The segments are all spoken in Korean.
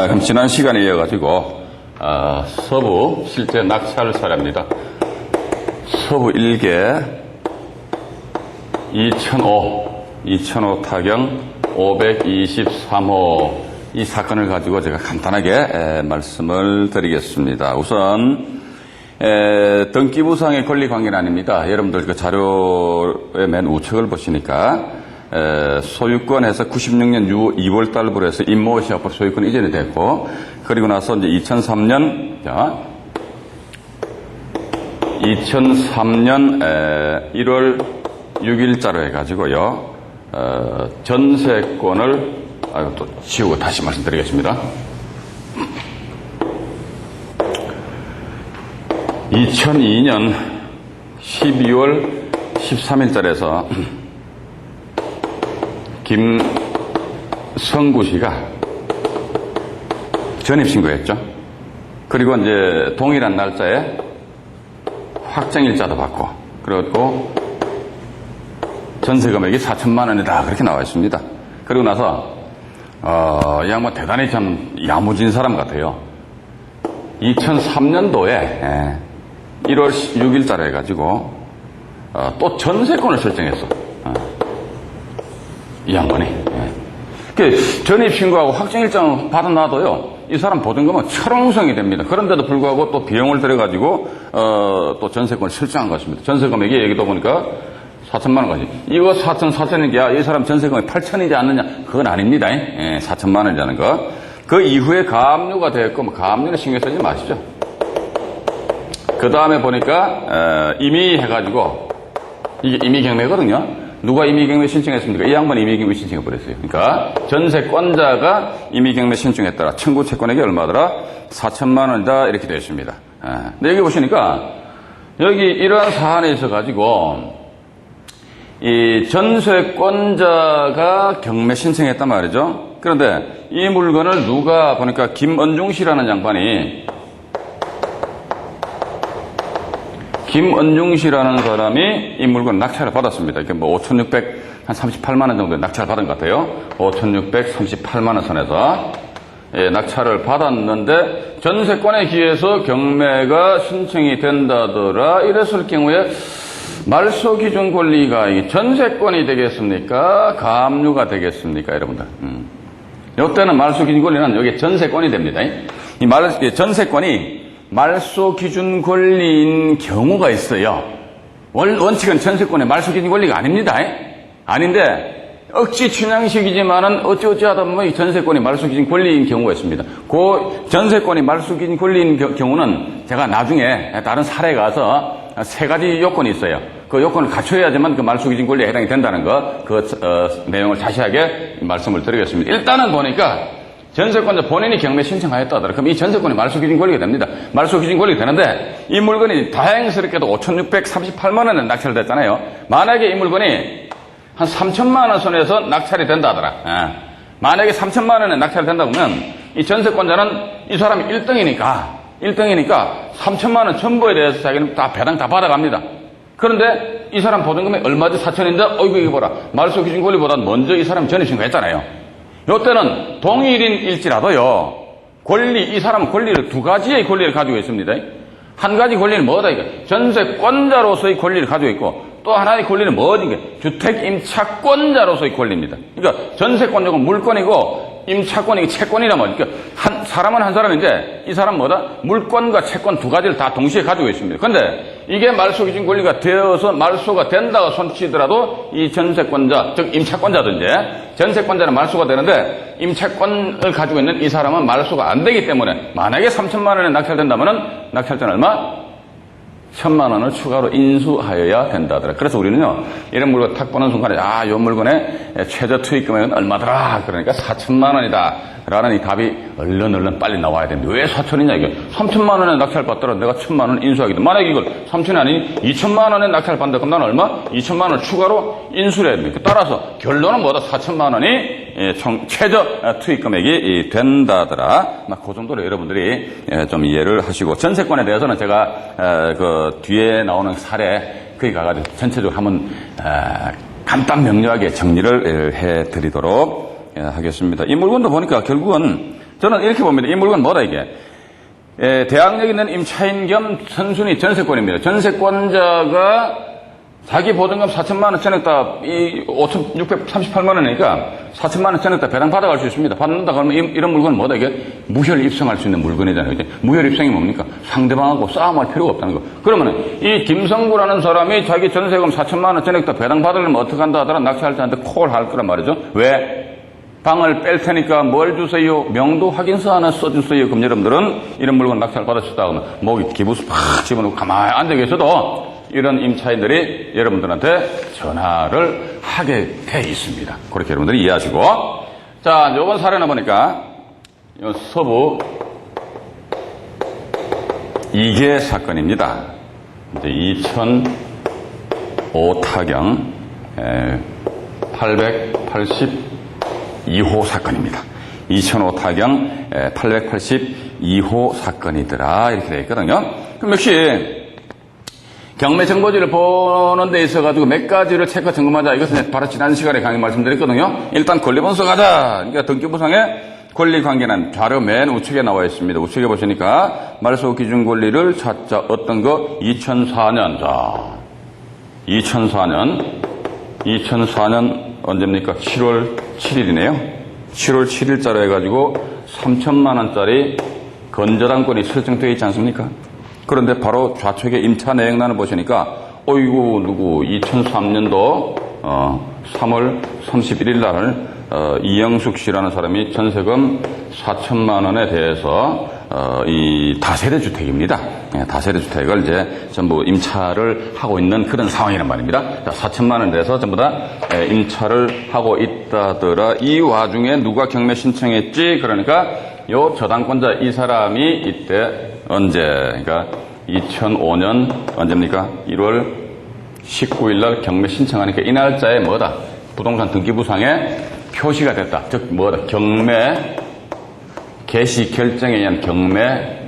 네, 어, 그럼 지난 시간에 이어가지고 어, 서부 실제 낙찰 사례입니다. 서부 1개 2005 2005 타경 523호 이 사건을 가지고 제가 간단하게 에, 말씀을 드리겠습니다. 우선 에, 등기부상의 권리 관계는 아닙니다. 여러분들 그 자료의 맨 우측을 보시니까 에, 소유권에서 96년 2월 달부로 해서 임모 시 앞으로 소유권 이전이 됐고 그리고 나서 이제 2003년 자 2003년 1월 6일자로 해가지고요 어, 전세권을 아유 또 지우고 다시 말씀드리겠습니다. 2002년 12월 13일자에서 김성구 씨가 전입신고했죠. 그리고 이제 동일한 날짜에 확정일자도 받고, 그리고 전세 금액이 4천만 원이다. 그렇게 나와 있습니다. 그리고 나서, 어, 이 양반 대단히 참 야무진 사람 같아요. 2003년도에 1월 6일자로 해가지고 어, 또 전세권을 설정했어. 어. 이 양반이. 예. 그 전입신고하고 확정일장 받아놔도요. 이 사람 보증금은 철옹성이 됩니다. 그런데도 불구하고 또 비용을 들여가지고 어, 또 전세권을 설정한 것입니다. 전세 금액이 여기도 보니까 4천만 원까지. 이거 4천, 4천인 게, 이 사람 전세금이 8천이지 않느냐? 그건 아닙니다. 예, 4천만 원이라는 거. 그 이후에 가압류가 됐고, 뭐 가압류는 신경 쓰지 마시죠. 그 다음에 보니까, 어, 이미 해가지고, 이게 임의경매거든요. 누가 임의경매 신청했습니까? 이 양반이 임의경매 신청해 버렸어요. 그러니까 전세권자가 임의경매 신청했더라. 청구 채권액이 얼마더라? 4천만 원이다. 이렇게 되어 있습니다. 예. 근데 여기 보시니까 여기 이러한 사안에 있어 가지고 이 전세권자가 경매 신청했단 말이죠. 그런데 이 물건을 누가 보니까 김언중 씨라는 양반이 김언중 씨라는 사람이 이 물건 낙찰을 받았습니다. 이게 뭐 5,600, 한 38만 원 정도 낙찰 받은 것 같아요. 5,638만 원 선에서 예, 낙찰을 받았는데 전세권에 기해서 경매가 신청이 된다더라 이랬을 경우에 말소 기준 권리가 이 전세권이 되겠습니까? 가압류가 되겠습니까? 여러분들. 음. 이때는 말소 기준 권리는 여기 전세권이 됩니다. 이 말, 이 전세권이 말소 기준 권리인 경우가 있어요. 원, 원칙은 전세권의 말소 기준 권리가 아닙니다. 아닌데 억지 춘향식이지만은 어찌어찌 하다 보면 이 전세권이 말소 기준 권리인 경우가 있습니다. 그 전세권이 말소 기준 권리인 겨- 경우는 제가 나중에 다른 사례 가서 세 가지 요건이 있어요. 그 요건을 갖춰야지만 그 말소 기준 권리에 해당이 된다는 거, 그 어, 내용을 자세하게 말씀을 드리겠습니다. 일단은 보니까 전세권자 본인이 경매 신청하였다더라. 그럼 이 전세권이 말소 기준 권리가 됩니다. 말소 기준 권리가 되는데 이 물건이 다행스럽게도 5,638만 원에 낙찰됐잖아요. 만약에 이 물건이 한 3천만 원 선에서 낙찰이 된다더라. 예. 만약에 3천만 원에 낙찰이 된다 그러면 이 전세권자는 이 사람이 1등이니까 1등이니까 3천만 원 전부에 대해서 자기는 다 배당 다 받아갑니다. 그런데 이 사람 보증금이 얼마지 4천인데 어이구 이거 보라 말소 기준 권리보다 먼저 이 사람이 전입 신고했잖아요. 이때는 동일인일지라도요 권리 이 사람은 권리를 두 가지의 권리를 가지고 있습니다. 한 가지 권리는 뭐다 이거 전세권자로서의 권리를 가지고 있고 또 하나의 권리는 뭐지 이게 주택 임차권자로서의 권리입니다. 그러니까 전세권자는 물권이고 임차권이 채권이란 말이죠. 그러니까 한 사람은 한 사람인데 이 사람 뭐다 물권과 채권 두 가지를 다 동시에 가지고 있습니다. 그런데 이게 말소 기 준 권리가 되어서 말소가 된다고 손치더라도 이 전세권자 즉 임차권자든지 전세권자는 말소가 되는데 임차권을 가지고 있는 이 사람은 말소가 안 되기 때문에 만약에 3천만 원에 낙찰된다면은 낙찰자는 얼마? 천만 원을 추가로 인수하여야 된다더라. 그래서 우리는요, 이런 물건 탁 보는 순간에, 아, 이 물건의 최저 투입 금액은 얼마더라. 그러니까 4천만 원이다. 라는 이 답이 얼른 얼른 빨리 나와야 되는데, 왜 4천이냐, 이게. 3천만 원에 낙찰 받더라. 내가 천만 원 인수하기도. 만약에 이걸 3천이 아니니 2천만 원에 낙찰 받는다. 그럼 나는 얼마? 2천만 원 추가로 인수를 해야 됩니다. 따라서 결론은 뭐다? 4천만 원이 예, 총 최저 투입 금액이 이 된다더라. 막그 정도로 여러분들이 예, 좀 이해를 하시고 전세권에 대해서는 제가 에, 그 뒤에 나오는 사례 거기 가가지고 전체적으로 한번 에, 간단 명료하게 정리를 에, 해드리도록 예, 하겠습니다. 이 물건도 보니까 결국은 저는 이렇게 봅니다. 이 물건 뭐다 이게? 에, 대항력이 있는 임차인 겸 선순위 전세권입니다. 전세권자가 자기 보증금 4천만 원 전액다 이 5,638만 원이니까 4천만 원 전액다 배당 받아갈 수 있습니다. 받는다 그러면 이, 런 물건은 뭐다 이게 무혈 입성할 수 있는 물건이잖아요. 이제 무혈 입성이 뭡니까? 상대방하고 싸움할 필요가 없다는 거. 그러면 이 김성구라는 사람이 자기 전세금 4천만 원 전액다 배당 받으려면 어떻게 한다 하더라 낙찰자한테 콜할 거란 말이죠. 왜? 방을 뺄 테니까 뭘 주세요? 명도 확인서 하나 써주세요. 그럼 여러분들은 이런 물건 낙찰 받으셨다 하면 목이 기부스 팍 집어넣고 가만히 앉아 계셔도 이런 임차인들이 여러분들한테 전화를 하게 돼 있습니다. 그렇게 여러분들이 이해하시고. 자, 요번 사례나 보니까 요 서부 이계 사건입니다. 이제 2005 타경 882호 사건입니다. 2005 타경 882호 사건이더라 이렇게 되어 있거든요. 그럼 역시 경매 정보지를 보는 데 있어 가지고 몇 가지를 체크 점검하자. 이것은 바로 지난 시간에 강의 말씀드렸거든요. 일단 권리 분석 하자. 그러니까 등기부상의 권리 관계는 자료 맨 우측에 나와 있습니다. 우측에 보시니까 말소 기준 권리를 찾자. 어떤 거? 2004년. 자, 2004년. 2004년 언제입니까? 7월 7일이네요. 7월 7일자로 해가지고 3천만 원짜리 건저당권이 설정되어 있지 않습니까? 그런데 바로 좌측에 임차 내역란을 보시니까 어이구 누구 2003년도 어, 3월 31일 날 어, 이영숙 씨라는 사람이 전세금 4천만 원에 대해서 어, 이 다세대 주택입니다. 예, 다세대 주택을 이제 전부 임차를 하고 있는 그런 상황이란 말입니다. 자, 4천만 원에 대해서 전부 다 예, 임차를 하고 있다더라. 이 와중에 누가 경매 신청했지? 그러니까 요 저당권자 이 사람이 이때 언제 그러니까 2005년 언제입니까? 1월 19일 날 경매 신청하니까 이 날짜에 뭐다? 부동산 등기부상에 표시가 됐다. 즉 뭐다? 경매 개시 결정에 의한 경매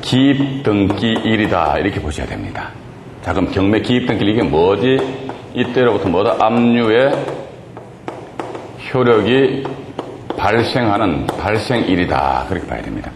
기입 등기일이다. 이렇게 보셔야 됩니다. 자 그럼 경매 기입 등기일 이게 뭐지? 이때로부터 뭐다? 압류의 효력이 발생하는 발생일이다. 그렇게 봐야 됩니다.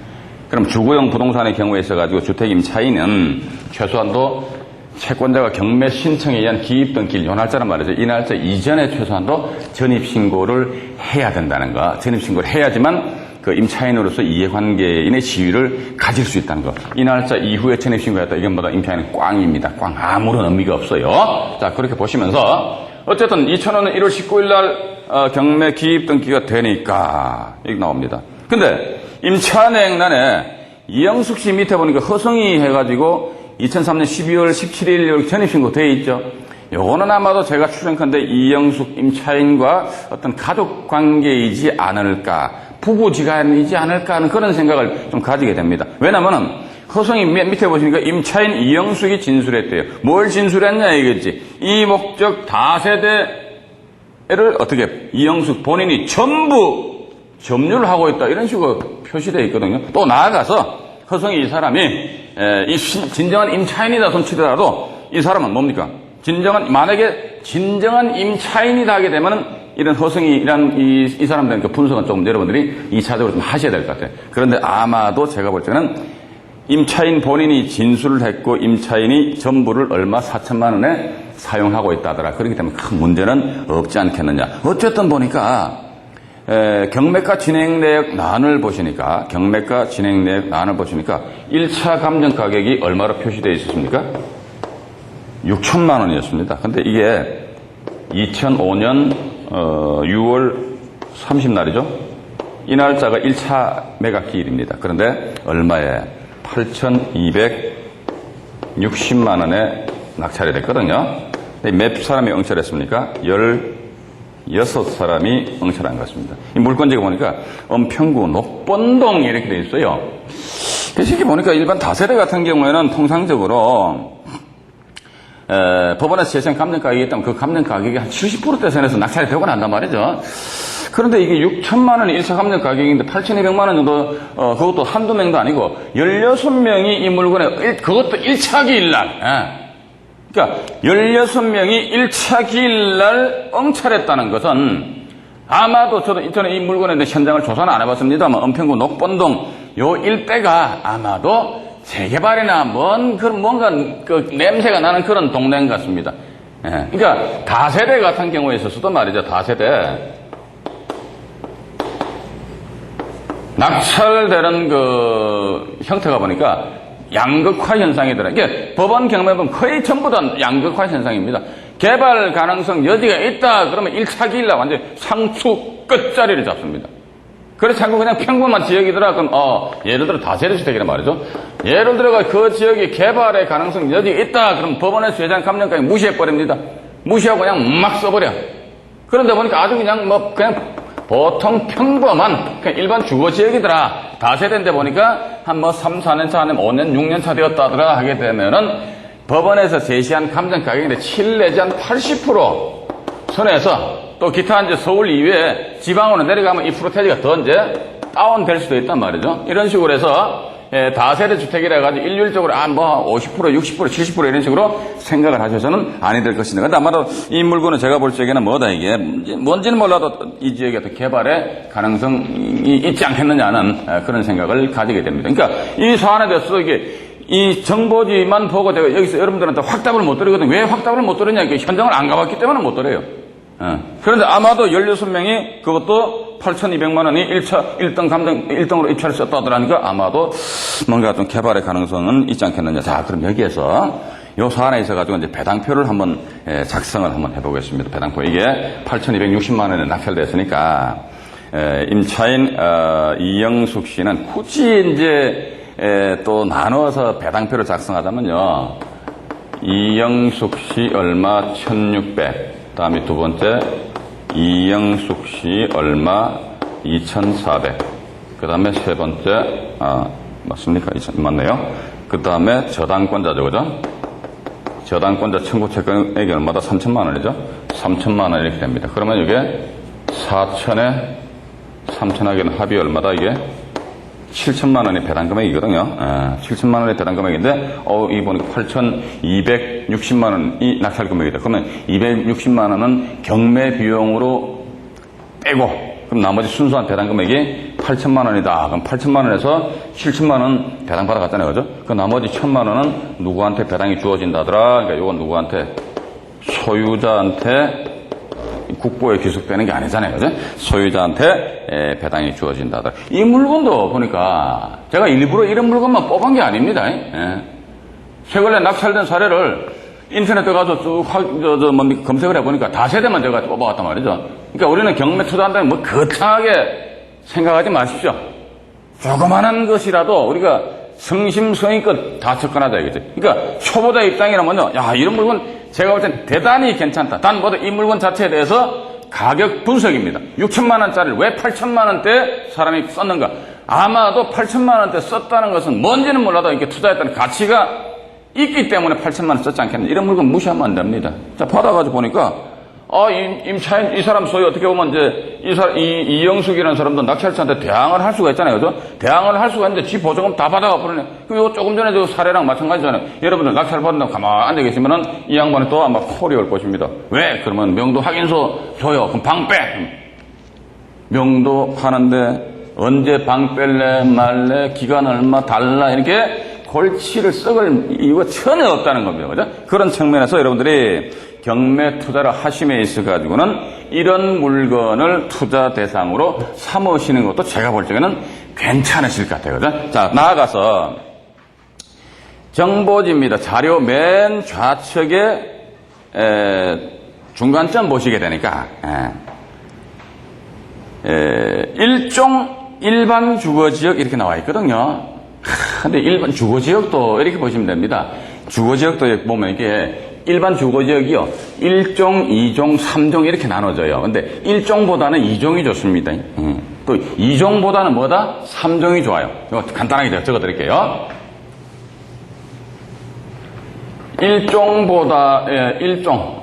그럼 주거용 부동산의 경우에 있어가지고 주택 임차인은 최소한도 채권자가 경매 신청에 의한 기입 등기일 요 날짜란 말이죠. 이 날짜 이전에 최소한도 전입신고를 해야 된다는 거. 전입신고를 해야지만 그 임차인으로서 이해관계인의 지위를 가질 수 있다는 거. 이 날짜 이후에 전입신고했다. 이건 뭐다? 임차인은 꽝입니다. 꽝. 아무런 의미가 없어요. 자, 그렇게 보시면서 어쨌든 2000년은 1월 19일 날 어, 경매 기입 등기가 되니까 이렇게 나옵니다. 근데 임차내역란에 이영숙 씨 밑에 보니까 허성이 해가지고 2003년 12월 17일 전입신고 돼 있죠. 요거는 아마도 제가 추정컨대 이영숙 임차인과 어떤 가족 관계이지 않을까, 부부지간이지 않을까 하는 그런 생각을 좀 가지게 됩니다. 왜냐면은 허성이 밑- 밑에 보시니까 임차인 이영숙이 진술했대요. 뭘 진술했냐 이거지. 이 목적 다세대를 어떻게 이영숙 본인이 전부 점유를 하고 있다 이런 식으로 표시되어 있거든요. 또 나아가서 허성이 이 사람이 에, 이 신- 진정한 임차인이다 손치더라도 이 사람은 뭡니까? 진정한 만약에 진정한 임차인이다 하게 되면은 이런 허성이란 이, 이 사람들은 그 분석은 조금 여러분들이 이차적으로 좀 하셔야 될 것 같아요. 그런데 아마도 제가 볼 때는 임차인 본인이 진술을 했고 임차인이 전부를 얼마 4천만 원에 사용하고 있다더라. 그렇기 때문에 큰 문제는 없지 않겠느냐. 어쨌든 보니까 에, 경매가 진행 내역 난을 보시니까 경매가 진행 내역 난을 보시니까 1차 감정 가격이 얼마로 표시되어 있었습니까? 6천만 원이었습니다. 근데 이게 2005년 6월 30날이죠. 이 날짜가 1차 매각 기일입니다. 그런데 얼마에 8,260만 원에 낙찰이 됐거든요. 근데 몇 사람이 응찰했습니까? 16사람이 응찰한 것입니다. 이 물건지가 보니까 은평구 녹번동 이렇게 돼 있어요. 그래서 이렇게 보니까 일반 다세대 같은 경우에는 통상적으로 에, 법원에서 재생 감정 가격이 있다면 그 감정 가격이 한 70% 대 선에서 낙찰이 되고 난단 말이죠. 그런데 이게 6천만 원이 1차 감정 가격인데 8,200만 원 정도, 어, 그것도 한두 명도 아니고 16명이 이 물건에, 일- 그것도 1차 기 일날, 예. 그러니까 16명이 1차 기일날 응찰했다는 것은 아마도 저도 저는 이 물건에 대해 현장을 조사는 안 해봤습니다만 은평구 녹본동 요 일대가 아마도 재개발이나 뭔 그런 뭔가 그 냄새가 나는 그런 동네인 것 같습니다. 예. 그러니까 다세대 같은 경우에 있어서도 말이죠. 다세대 낙찰되는 그 형태가 보니까 양극화 현상이더라. 이게 법원 경매 보면 거의 전부 다 양극화 현상입니다. 개발 가능성 여지가 있다 그러면 1차 기일날 완전 상추 끝자리를 잡습니다. 그래서 자꾸 그냥 평범한 지역이더라. 그럼, 어, 예를 들어 다세대 주택이란 말이죠. 예를 들어가 그 지역이 개발의 가능성 여지가 있다. 그럼 법원에서 예장 감정까지 무시해버립니다. 무시하고 그냥 막 써버려. 그런데 보니까 아주 그냥 뭐, 그냥 보통 평범한, 그냥 일반 주거 지역이더라. 다세대인데 보니까 한 뭐 3, 4년 차, 아니면 5년, 6년 차 되었다더라 하게 되면은 법원에서 제시한 감정 가격인데 7 내지 한 80% 선에서 또 기타 이제 서울 이외에 지방으로 내려가면 이 프로테지가 더 이제 다운될 수도 있단 말이죠. 이런 식으로 해서 예, 다세대 주택이라 가지고 일률적으로 아 뭐 50%, 60%, 70% 이런 식으로 생각을 하셔서는 아니 될 것이다. 근데 아마도 이 물건은 제가 볼 적에는 뭐다 이게 뭔지는 몰라도 이 지역에 어떤 개발의 가능성이 있지 않겠느냐는 예, 그런 생각을 가지게 됩니다. 그러니까 이 사안에 대해서 이게 이 정보지만 보고 제가 여기서 여러분들한테 확답을 못 드리거든요. 왜 확답을 못 드리냐? 이게 현장을 안 가봤기 때문에 못 드려요. 예. 그런데 아마도 16명이 그것도 8,200만 원이 1차, 1등 감정, 1등으로 입찰을 썼다더라니까 아마도 뭔가 좀 개발의 가능성은 있지 않겠느냐. 자, 그럼 여기에서 요 사안에 있어가지고 이제 배당표를 한번 예, 작성을 한번 해보겠습니다. 배당표. 이게 8,260만 원에 낙찰됐으니까, 에, 임차인, 어, 이영숙 씨는 굳이 이제 에, 또 나눠서 배당표를 작성하자면요. 이영숙 씨 얼마 1600. 다음에 두 번째 이영숙 씨 얼마 2400. 그 다음에 세 번째 아 맞습니까? 2000 맞네요. 그 다음에 저당권자죠, 그죠? 저당권자 청구 채권액이 얼마다 3천만 원이죠? 3천만 원 이렇게 됩니다. 그러면 이게 4천에 3천 하기는 합이 얼마다 이게? 7천만 원의 배당 금액이거든요. 예, 7천만 원의 배당 금액인데, 어, 이 보니까 8,260만 원이 낙찰 금액이다. 그러면 260만 원은 경매 비용으로 빼고, 그럼 나머지 순수한 배당 금액이 8천만 원이다. 그럼 8천만 원에서 7천만 원 배당 받아갔잖아요. 그죠? 그 나머지 1천만 원은 누구한테 배당이 주어진다더라. 그러니까 이건 누구한테? 소유자한테 국보에 귀속되는 게 아니잖아요. 그죠? 소유자한테 에, 배당이 주어진다. 이 물건도 보니까 제가 일부러 이런 물건만 뽑은 게 아닙니다. 예. 최근에 낙찰된 사례를 인터넷에 가서 쭉 확, 저, 저, 뭐, 검색을 해보니까 다세대만 제가 뽑아왔단 말이죠. 그러니까 우리는 경매 투자한다면 뭐 거창하게 생각하지 마십시오. 조그마한 것이라도 우리가 성심성의껏 다 접근하자 이거지. 그러니까 초보자 입장이라면요. 야 이런 물건 제가 볼 땐 대단히 괜찮다. 단 뭐다 이 물건 자체에 대해서 가격 분석입니다. 6천만 원짜리를 왜 8천만 원대 사람이 썼는가? 아마도 8천만 원대 썼다는 것은 뭔지는 몰라도 이렇게 투자했다는 가치가 있기 때문에 8천만 원 썼지 않겠냐. 이런 물건 무시하면 안 됩니다. 자 받아가지고 보니까 아, 임, 임차인, 이 사람 소위 어떻게 보면 이제, 이 사, 이, 이영숙이라는 사람도 낙찰자한테 대항을 할 수가 있잖아요. 그죠? 대항을 할 수가 있는데 지 보조금 다 받아가 버리네. 그럼 이거 조금 전에 저 사례랑 마찬가지잖아요. 여러분들 낙찰 받는다고 가만히 앉아 계시면은 이 양반이 또 아마 콜이 올 것입니다. 왜? 그러면 명도 확인서 줘요. 그럼 방 빼! 명도 파는데 언제 방 뺄래 말래 기간 얼마 달라 이렇게 골치를 썩을 이유가 전혀 없다는 겁니다. 그죠? 그런 측면에서 여러분들이 경매 투자를 하심에 있어 가지고는 이런 물건을 투자 대상으로 삼으시는 것도 제가 볼 적에는 괜찮으실 것 같아요. 그죠? 자, 나아가서 정보지입니다. 자료 맨 좌측에 에, 중간점 보시게 되니까 에, 에, 일종 일반 주거지역 이렇게 나와 있거든요. 하, 근데 일반 주거지역도 이렇게 보시면 됩니다. 주거지역도 보면 이게 일반 주거지역이요. 1종, 2종, 3종 이렇게 나눠져요. 근데 1종보다는 2종이 좋습니다. 음. 또 2종보다는 뭐다? 3종이 좋아요. 이거 간단하게 제가 적어 드릴게요. 1종보다, 예, 1종.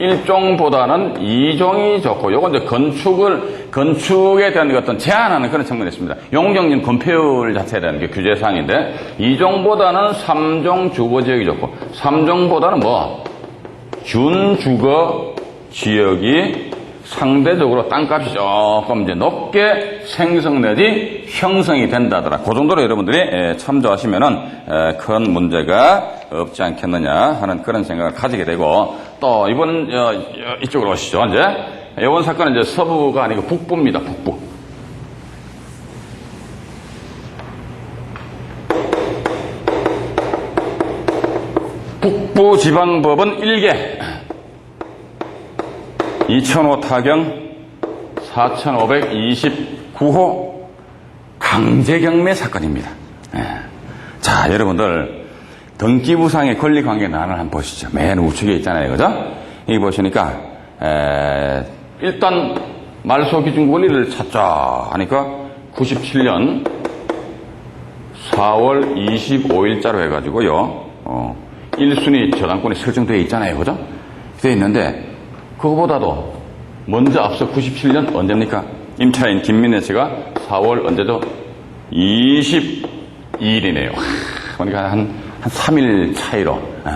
1종보다는 2종이 좋고, 요건 이제 건축을, 건축에 대한 어떤 제한하는 그런 측면이 있습니다. 용적률 건폐율 자체에 대한 게 규제 사항인데, 2종보다는 3종 주거 지역이 좋고, 3종보다는 뭐, 준주거 지역이 상대적으로 땅값이 조금 이제 높게 생성 내지 형성이 된다더라. 그 정도로 여러분들이 에, 참조하시면은 에, 큰 문제가 없지 않겠느냐 하는 그런 생각을 가지게 되고 또 이번 어, 어, 이쪽으로 오시죠. 이제 이번 사건은 이제 서부가 아니고 북부입니다. 북부. 북부지방법원 1개 2005 타경 4529호 강제경매 사건입니다. 예. 자, 여러분들 등기부상의 권리관계 난을 한번 보시죠. 맨 우측에 있잖아요. 그죠? 여기 보시니까 에, 일단 말소 기준 권리를 찾자 하니까 97년 4월 25일자로 해가지고요. 어, 1순위 저당권이 설정되어 있잖아요. 그죠? 되어 있는데 그거보다도 먼저 앞서 97년 언제입니까? 임차인 김민혜 씨가 4월 언제죠? 22일이네요. 그러니까 한, 한 3일 차이로. 예.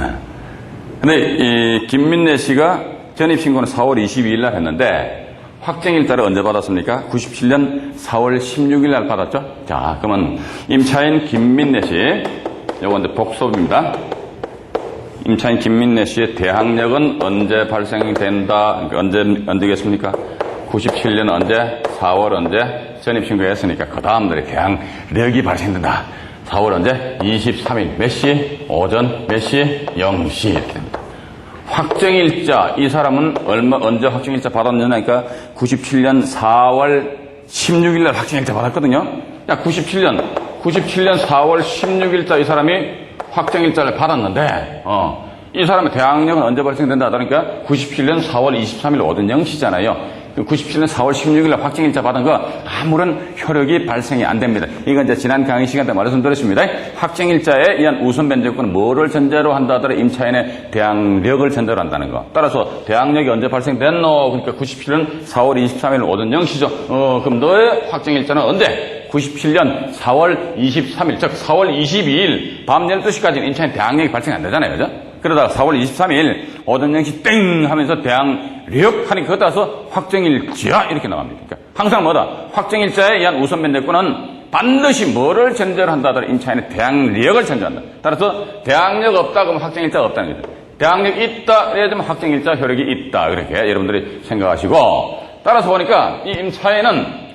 근데 이 김민혜 씨가 전입신고는 4월 22일 날 했는데 확정일자를 언제 받았습니까? 97년 4월 16일 날 받았죠? 자, 그러면 임차인 김민혜 씨, 요거 이제 복습입니다. 임차인 김민래 씨의 대항력은 언제 발생된다? 그러니까 언제, 언제겠습니까? 97년 언제? 4월 언제? 전입신고했으니까 그 다음 날에 대항력이 발생된다. 4월 언제? 23일 몇 시? 오전 몇 시? 0시 이렇게 됩니다. 확정일자 이 사람은 얼마 언제 확정일자 받았느냐니까 97년 4월 16일 날 확정일자 받았거든요. 야 97년 97년 4월 16일자 이 사람이 확정일자를 받았는데 어, 이 사람의 대항력은 언제 발생된다 그러니까 97년 4월 23일 오전 0시잖아요. 97년 4월 16일 날 확정 일자 받은 거 아무런 효력이 발생이 안 됩니다. 이건 이제 지난 강의 시간 때 말씀드렸습니다. 확정 일자에 의한 우선 변제권은 뭐를 전제로 한다 하더라 임차인의 대항력을 전제로 한다는 거. 따라서 대항력이 언제 발생됐노? 그러니까 97년 4월 23일 오전 0시죠. 어, 그럼 너의 확정 일자는 언제? 97년 4월 23일, 즉 4월 22일 밤 12시까지는 임차인 대항력이 발생 안 되잖아요. 그죠? 그러다가 4월 23일 오전 0시 땡 하면서 대항 력 하니 그것 따라서 확정일자 이렇게 나갑니다. 그러니까 항상 뭐다? 확정일자에 의한 우선 면제권은 반드시 뭐를 전제로 한다 하더라 임차인의 대항력을 전제한다. 따라서 대항력 없다 그러면 확정일자가 없다는 거죠. 대항력 있다 이래야 되면 확정일자 효력이 있다. 그렇게 여러분들이 생각하시고 따라서 보니까 이 임차인은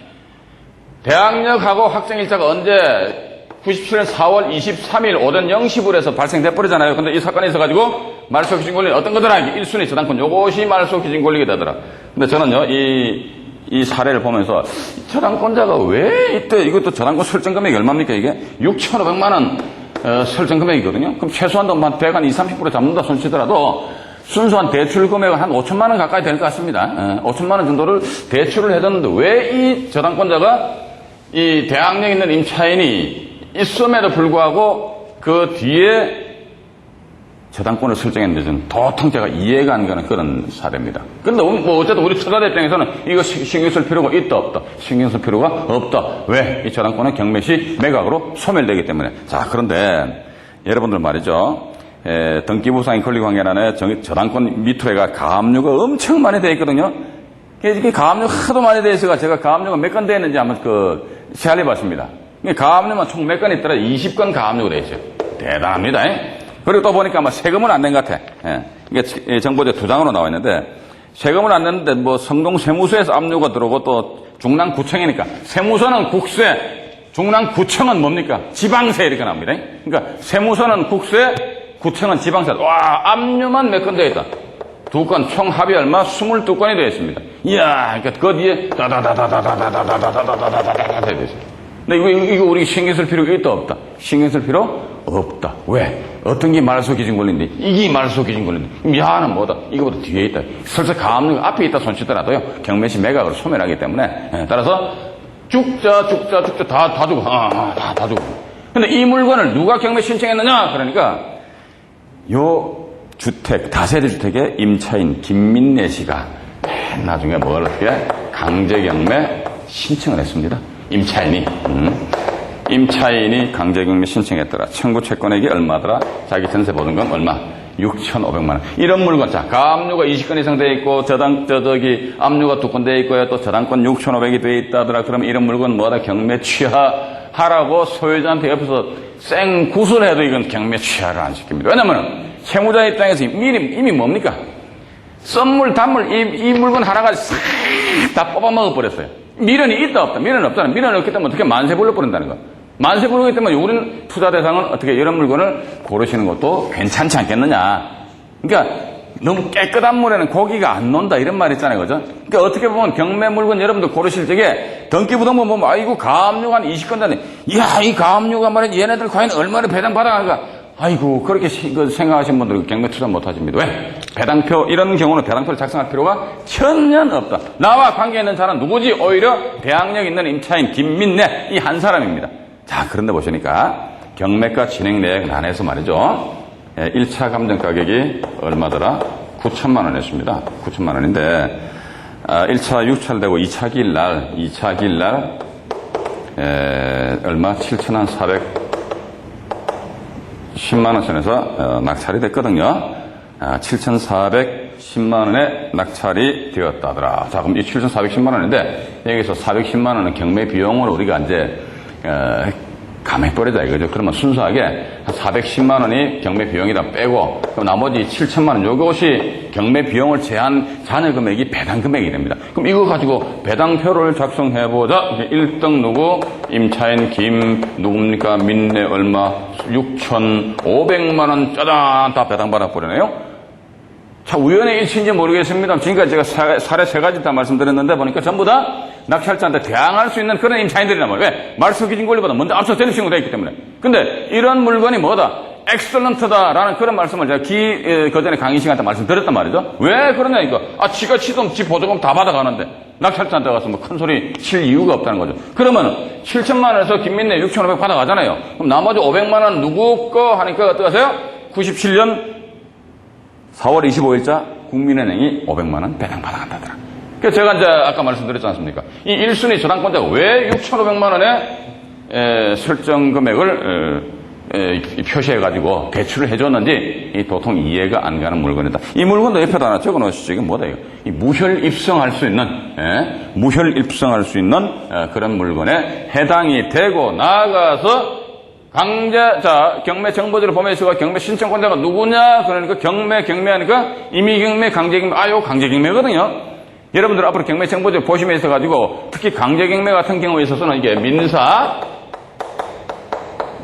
대항력하고 확정일자가 언제 97년 4월 23일 오전 0시불에서 발생돼 버리잖아요. 근데 이 사건이 있어가지고 말소 기준 권리 어떤 거더라? 이게 1순위 저당권 요것이 말소 기준 권리가 되더라. 근데 저는요, 이, 이 사례를 보면서 저당권자가 왜 이때 이것도 저당권 설정 금액이 얼마입니까 이게? 6,500만원 어, 설정 금액이거든요. 그럼 최소한 도 한 100, 한 20, 30% 잡는다 손치더라도 순수한 대출 금액은 한 5천만 원 가까이 될 것 같습니다. 어, 5천만 원 정도를 대출을 해뒀는데 왜 이 저당권자가 이 대학력 있는 임차인이 있음에도 불구하고 그 뒤에 저당권을 설정했는데 저는 도통 제가 이해가 안 가는 그런 사례입니다. 근데 뭐 어쨌든 우리 투자자 입장에서는 이거 시- 신경 쓸 필요가 있다 없다. 신경 쓸 필요가 없다. 왜? 이 저당권은 경매시 매각으로 소멸되기 때문에. 자 그런데 여러분들 말이죠. 에, 등기부상의 권리관계란에 정- 저당권 밑으로가 가압류가 엄청 많이 되어 있거든요. 이게 가압류 하도 많이 되어 있어가 제가 가압류가 몇 건 되어 있는지 한번 그 시할해 봤습니다. 가압류만 총 몇 건 있더라? 20건 가압류가 되어 있어요. 대단합니다. 예? 그리고 또 보니까 세금은 안 낸 것 같아. 예. 이게 정보제 두 장으로 나와 있는데 세금은 안 냈는데 뭐 성동 세무서에서 압류가 들어오고 또 중랑구청이니까 세무서는 국세, 중랑구청은 뭡니까? 지방세 이렇게 나옵니다. 그러니까 세무서는 국세, 구청은 지방세. 와 압류만 몇 건 되어 있다. 두 건, 총 합이 얼마? 22건이 되어 있습니다. 이야, 그러니까 그 뒤에 다다다다다다다다다다다다다다다다다 되어 있어요. 근데 이거, 이거, 우리 신경 쓸 필요가 있다, 없다? 신경 쓸 필요 없다. 왜? 어떤 게 말소 기준 권리인데, 이게 말소 기준 권리인데, 미안은 뭐다? 이거보다 뒤에 있다. 설사 가압류 앞에 있다 손치더라도요, 경매시 매각으로 소멸하기 때문에, 예, 따라서 죽자, 죽자, 죽자, 다, 다 주고, 아, 아, 다, 다 주고. 근데 이 물건을 누가 경매 신청했느냐? 그러니까, 요 주택, 다세대 주택의 임차인 김민래 씨가 맨 나중에 뭘 어떻게 강제 경매 신청을 했습니다. 임차인이. 음. 임차인이 강제경매 신청했더라. 청구 채권액이 얼마더라? 자기 전세 건 얼마? 6,500만 원. 이런 물건, 자, 가압류가 20건 이상 돼 있고, 저당, 저, 저기, 압류가 두 건 돼 있고요. 또 저당권 6,500이 돼 있다더라. 그러면 이런 물건 뭐다? 경매 취하하라고 소유자한테 옆에서 생 구슬해도 이건 경매 취하를 안 시킵니다. 왜냐면 채무자 입장에서 이미, 이미 뭡니까? 썸물, 단물, 이, 이 물건 하나가 싹 다 뽑아먹어 버렸어요. 미련이 있다, 없다. 미련이 없잖아. 미련이 없기 때문에 어떻게 만세 불러버린다는 거. 만세 부르기 때문에 우리는 투자 대상은 어떻게 이런 물건을 고르시는 것도 괜찮지 않겠느냐. 그러니까 너무 깨끗한 물에는 고기가 안 논다 이런 말 있잖아요. 그죠? 그러니까 어떻게 보면 경매 물건 여러분들 고르실 적에 등기부등본 보면 아이고 가압류가 한 20건 다니 이야 이 가압류가 말이야 얘네들 과연 얼마나 배당 받아가는가 아이고 그렇게 시- 그 생각하시는 분들은 경매 투자 못 하십니다. 왜? 배당표 이런 경우는 배당표를 작성할 필요가 천년 없다. 나와 관계 있는 사람 누구지? 오히려 대항력 있는 임차인 김민래 이 한 사람입니다. 자 그런데 보시니까 경매가 진행 내역 안에서 말이죠. 1차 감정 가격이 얼마더라? 9천만 원이었습니다. 9천만 원인데 1차 6차되고 2차 기일 날 2차 기일 날 에, 얼마? 7,400 10만 원 선에서 어, 낙찰이 됐거든요. 아, 7,410만 원에 낙찰이 되었다더라. 자, 그럼 이 7,410만 원인데 여기서 410만 원은 경매 비용으로 우리가 이제 어, 감해버리자 이거죠. 그러면 순수하게 한 410만 원이 경매 비용이다 빼고 나머지 7천만 원 요것이 경매 비용을 제한 잔여 금액이 배당 금액이 됩니다. 그럼 이거 가지고 배당표를 작성해 보자. 1등 누구? 임차인 김 누굽니까? 민내 얼마? 6,500만 원 짜잔 다 배당 받아 버리네요. 자, 우연의 일치인지 모르겠습니다. 지금까지 제가 사- 사례 세 가지 다 말씀드렸는데 보니까 전부 다 낙찰자한테 대항할 수 있는 그런 임차인들이란 말이에요. 왜? 말소 기준 권리보다 먼저 앞서 대리신고 되어 있기 때문에. 근데 이런 물건이 뭐다? 엑셀런트다라는 그런 말씀을 제가 기, 에, 그 전에 강의 시간 때 말씀드렸단 말이죠. 왜 그러냐니까. 아, 지가 치돈, 지 보조금 다 받아가는데. 낙찰자한테 가서 뭐 큰 소리 칠 이유가 없다는 거죠. 그러면 7천만 원에서 김민래 6,500 받아가잖아요. 그럼 나머지 500만 원 누구 거 하니까 어떡하세요? 97년 4월 25일자 국민은행이 500만 원 배당 받아간다더라. 그래서 제가 이제 아까 말씀드렸지 않습니까? 이 1순위 저당권자가 왜 6,500만 원의 에, 설정 금액을 에, 에, 이 표시해가지고 대출을 해줬는지 이 도통 이해가 안 가는 물건이다. 이 물건도 옆에다 하나 적어 놓으시죠. 이게 뭐다, 이거. 이 무혈 입성할 수 있는, 예, 무혈 입성할 수 있는 어, 그런 물건에 해당이 되고 나아가서 강제, 자, 경매 정보지를 보면 있어가 경매 신청권자가 누구냐? 그러니까 경매, 경매하니까 이미 경매, 강제 경매, 아, 요 강제 경매거든요. 여러분들 앞으로 경매 정보지를 보시면 있어가지고 특히 강제 경매 같은 경우에 있어서는 이게 민사,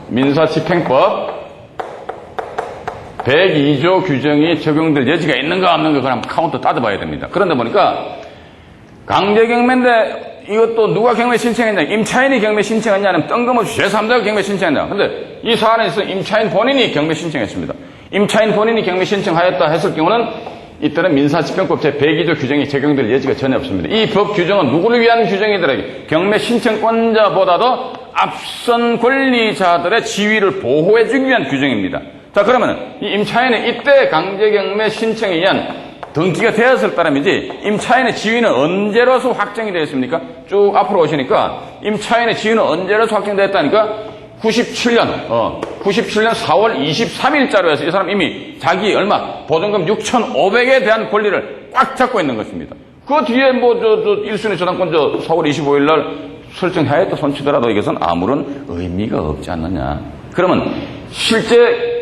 민사 집행법 102조 규정이 적용될 여지가 있는가 없는가 그럼 카운트 따져봐야 됩니다. 그런데 보니까 강제 경매인데 이것도 누가 경매 신청했냐? 임차인이 경매 신청했냐는 뜬금없이 제3자가 경매 신청했냐? 근데 이 사안에 있어 임차인 본인이 경매 신청했습니다. 임차인 본인이 경매 신청하였다 했을 경우는 이때는 민사집행법 제102조 규정이 적용될 여지가 전혀 없습니다. 이 법 규정은 누구를 위한 규정이더라? 경매 신청권자보다도 앞선 권리자들의 지위를 보호해주기 위한 규정입니다. 자 그러면 이 임차인의 이때 강제경매 신청에 의한 등기가 되었을 따름이지 임차인의 지위는 언제로서 확정이 되었습니까? 쭉 앞으로 오시니까 임차인의 지위는 언제로서 확정되었다니까 97년 어 97년 4월 23일자로 해서 이 사람 이미 자기 얼마 보증금 6,500에 대한 권리를 꽉 잡고 있는 것입니다. 그 뒤에 뭐 저 저 1순위 저당권 저 4월 25일 날 설정하였다 손치더라도 이것은 아무런 의미가 없지 않느냐. 그러면 실제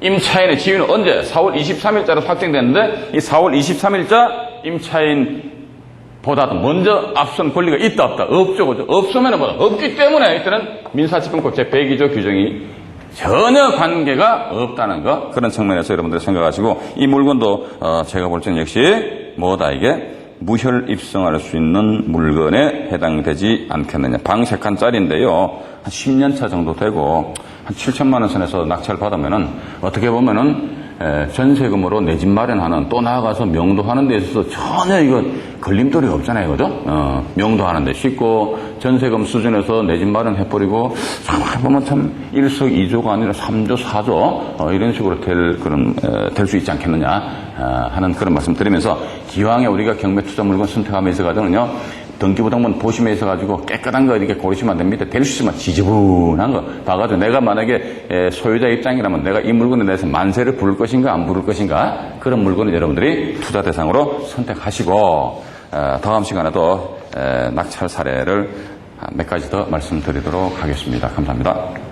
임차인의 지위는 언제? 4월 23일자로 확정됐는데 이 4월 23일자 임차인 보다도 먼저 앞선 권리가 있다 없다? 없죠. 그죠? 없으면 뭐다? 없기 때문에 이때는 민사집행법 제 102조 규정이 전혀 관계가 없다는 거 그런 측면에서 여러분들 생각하시고 이 물건도 어, 제가 볼 때는 역시 뭐다 이게 무혈 입성할 수 있는 물건에 해당되지 않겠느냐 방색한 짤인데요 한 10년 차 정도 되고 한 7천만 원 선에서 낙찰 받으면은 어떻게 보면은 에, 전세금으로 내 집 마련하는 또 나아가서 명도하는 데 있어서 전혀 이거 걸림돌이 없잖아요, 그죠? 어, 명도 하는데 쉽고 전세금 수준에서 내 집 마련해버리고 참 보면 참 일석이조가 아니라 삼조사조 어, 이런 식으로 될 그런 될 수 있지 않겠느냐 어, 하는 그런 말씀 드리면서 기왕에 우리가 경매 투자 물건 선택함에 있어 가지고는요. 등기부등본 보시면 있어 가지고 깨끗한 거 이렇게 고르시면 안 됩니다. 될 수 있으면 지저분한 거 봐가지고 내가 만약에 에, 소유자 입장이라면 내가 이 물건에 대해서 만세를 부를 것인가 안 부를 것인가 그런 물건을 여러분들이 투자 대상으로 선택하시고 어, 다음 시간에도 에, 낙찰 사례를 몇 가지 더 말씀드리도록 하겠습니다. 감사합니다.